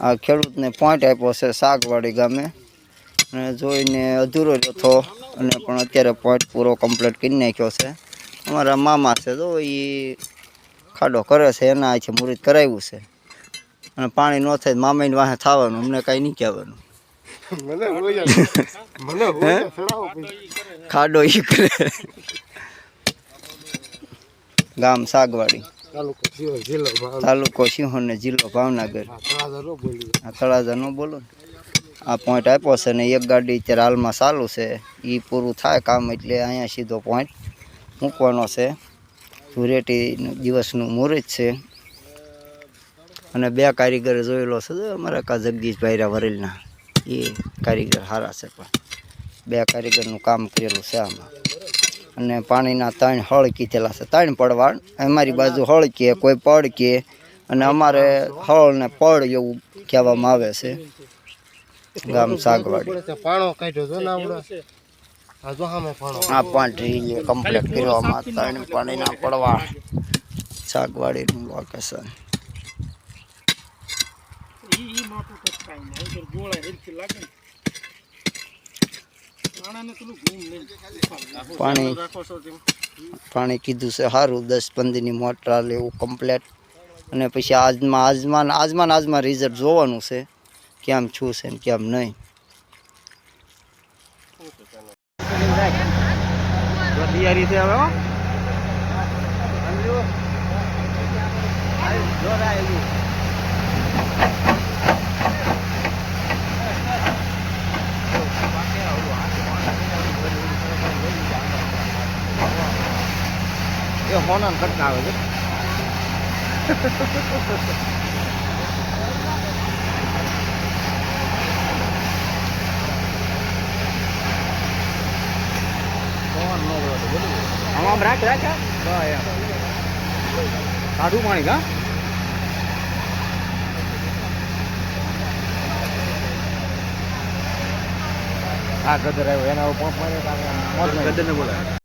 આ ખેડૂતને પોઈન્ટ આપ્યો છે શાકવાડી ગામે. અને જોઈને અધૂરો જથ્થો અને પણ અત્યારે પોઈન્ટ પૂરો કમ્પ્લીટ કરી નાખ્યો છે. અમારા મામા છે તો એ ખાડો કરે છે એના છે મુહૂર્ત કરાવ્યું છે. અને પાણી ન થાય મામાની વાહે થવાનું અમને કાંઈ નહીં કહેવાનું. ખાડો ઈ કરે. ગામ સાગવાડી. તાલુકો તાલુકો સિંહોર જિલ્લો ભાવનગર. આ તળાજા ન બોલો આ પોઈન્ટ આપ્યો છે ને એક ગાડી અત્યારે હાલમાં ચાલુ છે. એ પૂરું થાય કામ એટલે અહીંયા સીધો પોઈન્ટ મૂકવાનો છે. ધૂળેટી દિવસનું મુહૂર્ત છે. અને બે કારીગર જોયેલો છે અમારા કા જગદીશભાઈ ભાઈરા વરેલના. એ કારીગર સારા છે પણ. બે કારીગરનું કામ કરેલું છે આમાં. અને પાણીના ત્રણ હળ કીધેલા છે. ત્રણ પડવાળ. અમારી બાજુ હળ કે કોઈ પડ કે અને અમારે હળ ને પડ એવું કહેવામાં આવે છે. ગામ સાગવાડી. પાણો કાઢ્યો આ પાણો. કમ્પ્લીટ કરવામાં ત્રણ પાણીના પડવાળ. સાગવાડીનું લોકેશન પાણી પાણી કીધું છે સારું દસ પંદરની મોટર લેવું કમ્પ્લેટ અને પછી આજમાં આજમાં આજમાં આજમાં રિઝલ્ટ જોવાનું છે કેમ છું છે ને કેમ નહીં. તૈયારી છે હવે એ હોના ઘટના આવે છે. આમ રાખ રાખ કાઢું પાણી કા આ ગદર આવ્યો એના પંપ મારે ગદર ને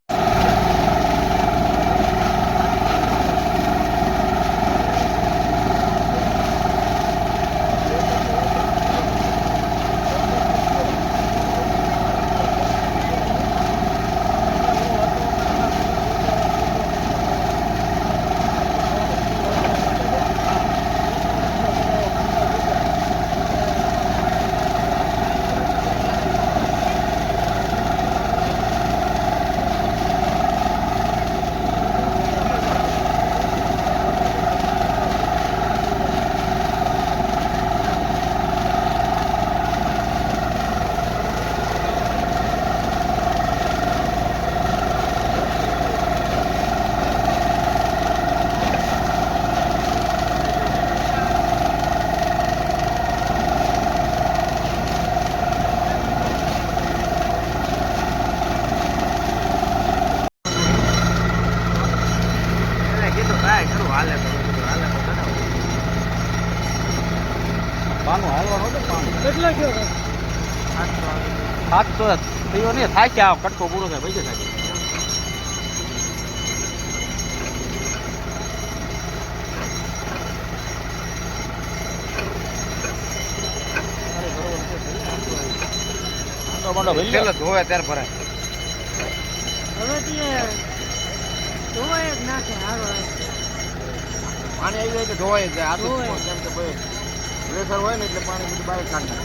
બોલાય પાનું હાલવાનું હતું પાનું. કેટલો થયો સાતસો થયો નહીં થાય કે આ કટકો પૂરો થાય પૈસા થાય. છેલ્લે ધોવે ત્યારે ભરાય. પાણી આવી જાય તો ધોવાય જાય. આ તો કેમ કે ભાઈ પ્રેશર હોય ને એટલે પાણી બધું બહાર કાઢી.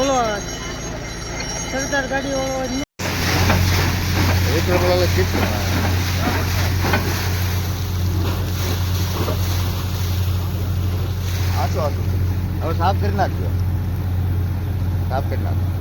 ઓલો સરદાર ગાડી ઓલો એક કેટલું હવે સાફ કરી નાખજો. સાફ કરી નાખો